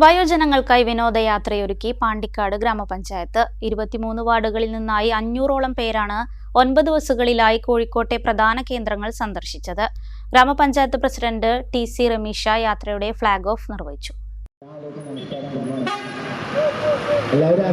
വയോജനങ്ങൾക്കായി വിനോദയാത്രയൊരുക്കി പാണ്ടിക്കാട് ഗ്രാമപഞ്ചായത്ത്. ഇരുപത്തിമൂന്ന് വാർഡുകളിൽ നിന്നായി അഞ്ഞൂറോളം പേരാണ് ഒൻപത് ബസ്സുകളിലായി കോഴിക്കോട്ടെ പ്രധാന കേന്ദ്രങ്ങൾ സന്ദർശിച്ചത്. ഗ്രാമപഞ്ചായത്ത് പ്രസിഡന്റ് ടി സി റമീഷ യാത്രയുടെ ഫ്ളാഗ് ഓഫ് നിർവഹിച്ചു. എല്ലാവരും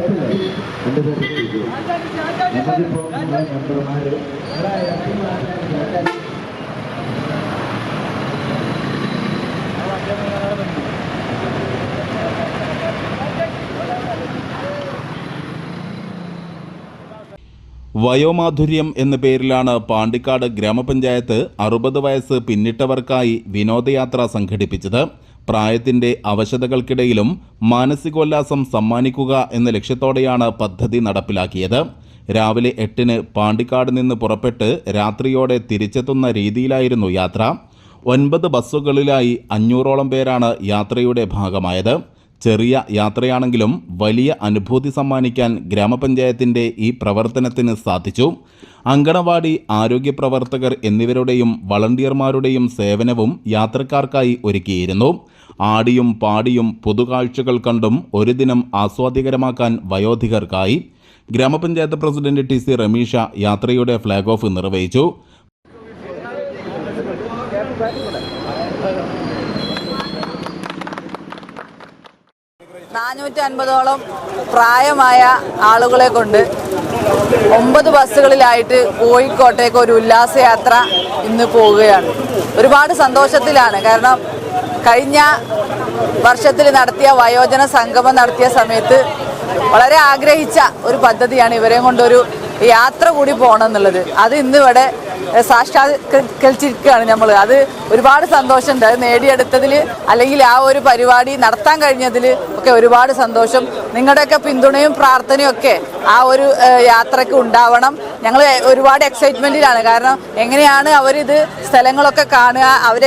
വയോമാധുര്യം എന്ന പേരിലാണ് പാണ്ടിക്കാട് ഗ്രാമപഞ്ചായത്ത് അറുപത് വയസ്സ് പിന്നിട്ടവർക്കായി വിനോദയാത്ര സംഘടിപ്പിച്ചത്. പ്രായത്തിന്റെ അവശതകൾക്കിടയിലും മാനസികോല്ലാസം സമ്മാനിക്കുക എന്ന ലക്ഷ്യത്തോടെയാണ് പദ്ധതി നടപ്പിലാക്കിയത്. രാവിലെ എട്ടിന് പാണ്ടിക്കാട് നിന്ന് പുറപ്പെട്ട് രാത്രിയോടെ തിരിച്ചെത്തുന്ന രീതിയിലായിരുന്നു യാത്ര. ഒൻപത് ബസ്സുകളിലായി അഞ്ഞൂറോളം പേരാണ് യാത്രയുടെ ഭാഗമായത്. ചെറിയ യാത്രയാണെങ്കിലും വലിയ അനുഭൂതി സമ്മാനിക്കാൻ ഗ്രാമപഞ്ചായത്തിന്റെ ഈ പ്രവർത്തനത്തിന് സാധിച്ചു. അങ്കണവാടി ആരോഗ്യ പ്രവർത്തകർ എന്നിവരുടെയും വളണ്ടിയർമാരുടെയും സേവനവും യാത്രക്കാർക്കായി ഒരുക്കിയിരുന്നു. ആടിയും പാടിയും പുതുകാഴ്ചകൾ കണ്ടും ഒരു ദിനം ആസ്വാദികരമാക്കാൻ വയോധികർക്കായി ഗ്രാമപഞ്ചായത്ത് പ്രസിഡന്റ് ടി സി റമീഷ യാത്രയുടെ ഫ്ളാഗ് ഓഫ് നിർവഹിച്ചു. നാനൂറ്റി അൻപതോളം പ്രായമായ ആളുകളെ കൊണ്ട് ഒമ്പത് ബസ്സുകളിലായിട്ട് കോഴിക്കോട്ടേക്ക് ഒരു ഉല്ലാസയാത്ര ഇന്ന് പോവുകയാണ്. ഒരുപാട് സന്തോഷത്തിലാണ്. കാരണം കഴിഞ്ഞ വർഷത്തിൽ നടത്തിയ വയോജന സംഗമം നടത്തിയ സമയത്ത് വളരെ ആഗ്രഹിച്ച ഒരു പദ്ധതിയാണ് ഇവരെ കൊണ്ടൊരു യാത്ര കൂടി പോകണം എന്നുള്ളത്. അത് ഇന്ന് ഇവിടെ സാക്ഷാത്കരിച്ചിരിക്കുകയാണ് നമ്മൾ അത് ഒരുപാട് സന്തോഷമുണ്ട് അത് നേടിയെടുത്തതിൽ അല്ലെങ്കിൽ ആ ഒരു പരിപാടി നടത്താൻ കഴിഞ്ഞതിൽ ഒക്കെ ഒരുപാട് സന്തോഷം. നിങ്ങളുടെയൊക്കെ പിന്തുണയും പ്രാർത്ഥനയും ഒക്കെ ആ ഒരു യാത്രയ്ക്ക് ഉണ്ടാവണം. ഞങ്ങൾ ഒരുപാട് എക്സൈറ്റ്മെന്റിലാണ് കാരണം എങ്ങനെയാണ് അവരിത് സ്ഥലങ്ങളൊക്കെ കാണുക അവർ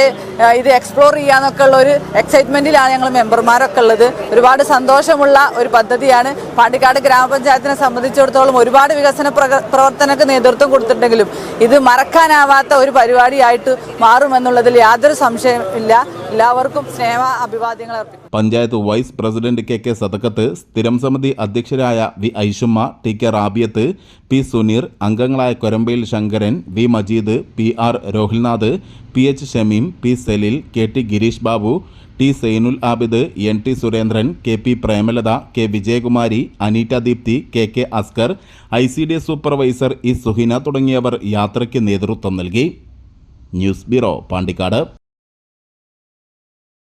ഇത് എക്സ്പ്ലോർ ചെയ്യാന്നൊക്കെ ഉള്ള ഒരു എക്സൈറ്റ്മെന്റിലാണ് ഞങ്ങൾ മെമ്പർമാരൊക്കെ ഉള്ളത്. ഒരുപാട് സന്തോഷമുള്ള ഒരു പദ്ധതിയാണ്. പാണ്ടിക്കാട് ഗ്രാമപഞ്ചായത്തിനെ സംബന്ധിച്ചിടത്തോളം ഒരുപാട് വികസന പ്രവർത്തനങ്ങൾക്ക് നേതൃത്വം കൊടുത്തിട്ടുണ്ടെങ്കിലും ഇത് മറക്കാനാവാത്ത ഒരു പരിപാടിയായിട്ട് മാറുമെന്നുള്ളതിൽ യാതൊരു സംശയമില്ല എല്ലാവർക്കും സ്നേഹ അഭിവാദ്യങ്ങൾ അർപ്പിക്കുന്നു. Panchayat vice president K K Sathakath സ്ഥിരം സമിതി അധ്യക്ഷരായ V Aishumma T K Rabiyath P Suneer അംഗങ്ങളായ Korambayil Sankaran V Majeed P R Rohilnath P H Shameem P Selil K T Gireesh Babu T Sainul Abid N T Surendran K P Premalatha K Vijayakumari Aneeta Deepthi K K Askar I C D supervisor E Suhina തുടങ്ങിയവർ യാത്രയ്ക്ക് നേതൃത്വം നൽകി. News bureau Pandikkad.